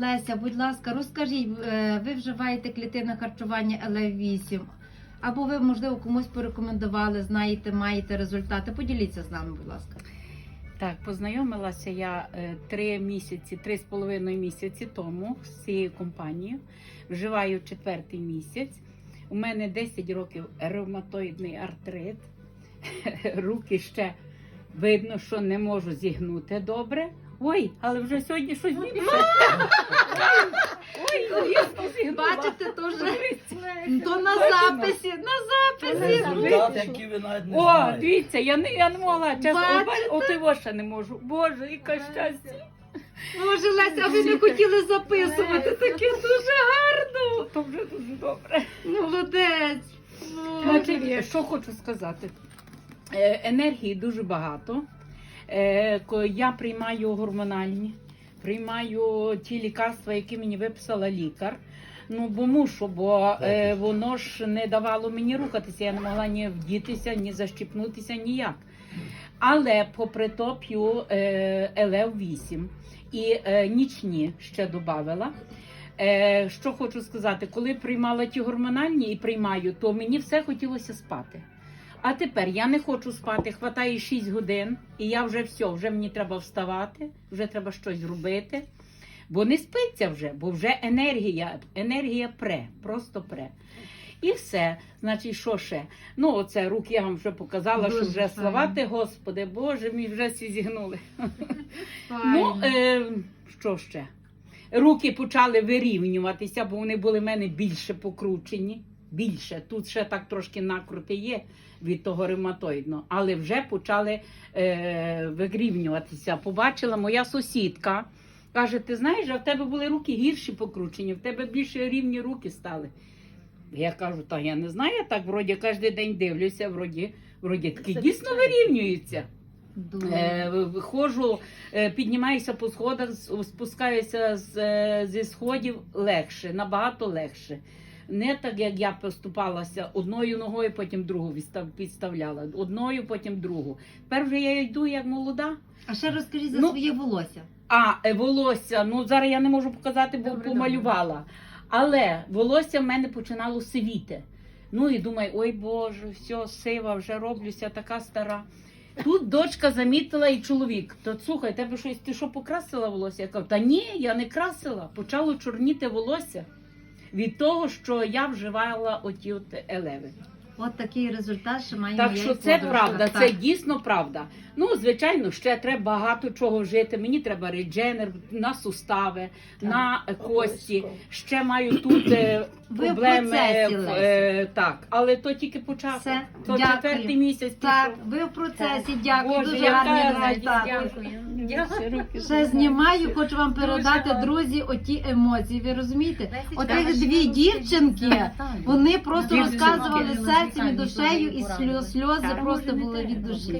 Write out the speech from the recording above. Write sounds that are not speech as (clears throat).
Леся, будь ласка, розкажіть, е, ви вживаєте клітинне харчування ЛФ8, або ви, можливо, комусь порекомендували, знаєте, маєте результати. Поділіться з нами, будь ласка. Так, познайомилася я е, три місяці, три з половиною місяці тому з цією компанією. Вживаю четвертий місяць. У мене 10 років ревматоїдний артрит. (laughs) Руки ще видно, що не можу зігнути добре. Ой, але вже сьогодні щось ліпше. Ой, різко зігнула. Бачите, то вже то на записі, на записі. Результат, який ви навіть не О, знаєте. дивіться, я не, я не могла. Чесно, Бачите? от його ще не можу. Боже, яке щастя. Боже, Леся, а ви не хотіли записувати, таке дуже гарно. То вже дуже добре. Молодець. Значить, що хочу сказати. Е, Енергії дуже багато. Е, Я приймаю гормональні, приймаю ті лікарства, які мені виписала лікар. Ну, бо мушу, бо е, воно ж не давало мені рухатися. Я не могла ні вдітися, ні защіпнутися, ніяк. Але попри то п'ю е, ЛФ 8 і е, нічні ще додавала. Е, що хочу сказати, коли приймала ті гормональні і приймаю, то мені все хотілося спати. А тепер я не хочу спати, хватає 6 годин, і я вже все, вже мені треба вставати, вже треба щось робити. Бо не спиться вже, бо вже енергія, енергія пре, просто пре. І все. Значить, що ще? Ну, оце руки я вам вже показала, Дуже що вже файно. славати, Господи, Боже мій, вже всі зігнули. Файно. Ну, е, що ще? Руки почали вирівнюватися, бо вони були в мене більше покручені. Більше. Тут ще так трошки накрути є від того ревматоїдного, але вже почали е, вирівнюватися. Побачила моя сусідка. Каже, ти знаєш, а в тебе були руки гірші покручені, в тебе більше рівні руки стали. Я кажу, та я не знаю, я так вроді кожен день дивлюся, вроді, вроді таки дійсно вирівнюються. Дуже. Е, виходжу, е, піднімаюся по сходах, спускаюся з, е, зі сходів легше, набагато легше. Не так, як я поступалася одною ногою, потім другу відстав- підставляла. Одною, потім другу. Тепер вже я йду як молода. А ще розкажіть за Ну, своє волосся. А е, волосся, ну зараз я не можу показати, бо Добре, помалювала. Але волосся в мене починало сивіти. Ну і думаю, ой Боже, все, сива, вже роблюся така стара. Тут дочка замітила і чоловік. То слухай, тебе щось, ти що покрасила волосся? Я кажу, та ні, я не красила. Почало чорніти волосся від того, що я вживала оті от елеви. От такий результат, що має Так що це подружка. правда, Так. це дійсно правда. Ну, звичайно, ще треба багато чого вжити. Мені треба редженер на сустави, на е, кості. Ще маю тут е, (clears throat) Ви в проблеми. процесі, в- Леся. е, так, але то тільки початок. Все, То дякую. четвертий місяць. Так, пішов. ви в процесі, дякую, Боже, дуже гарний радість, результат. дякую. (laughs) Ще знімаю, хочу вам передати, друзі, оті емоції. Ви розумієте? Отих дві дівчинки, вони просто розказували серцем і душею, і сльози просто були від душі.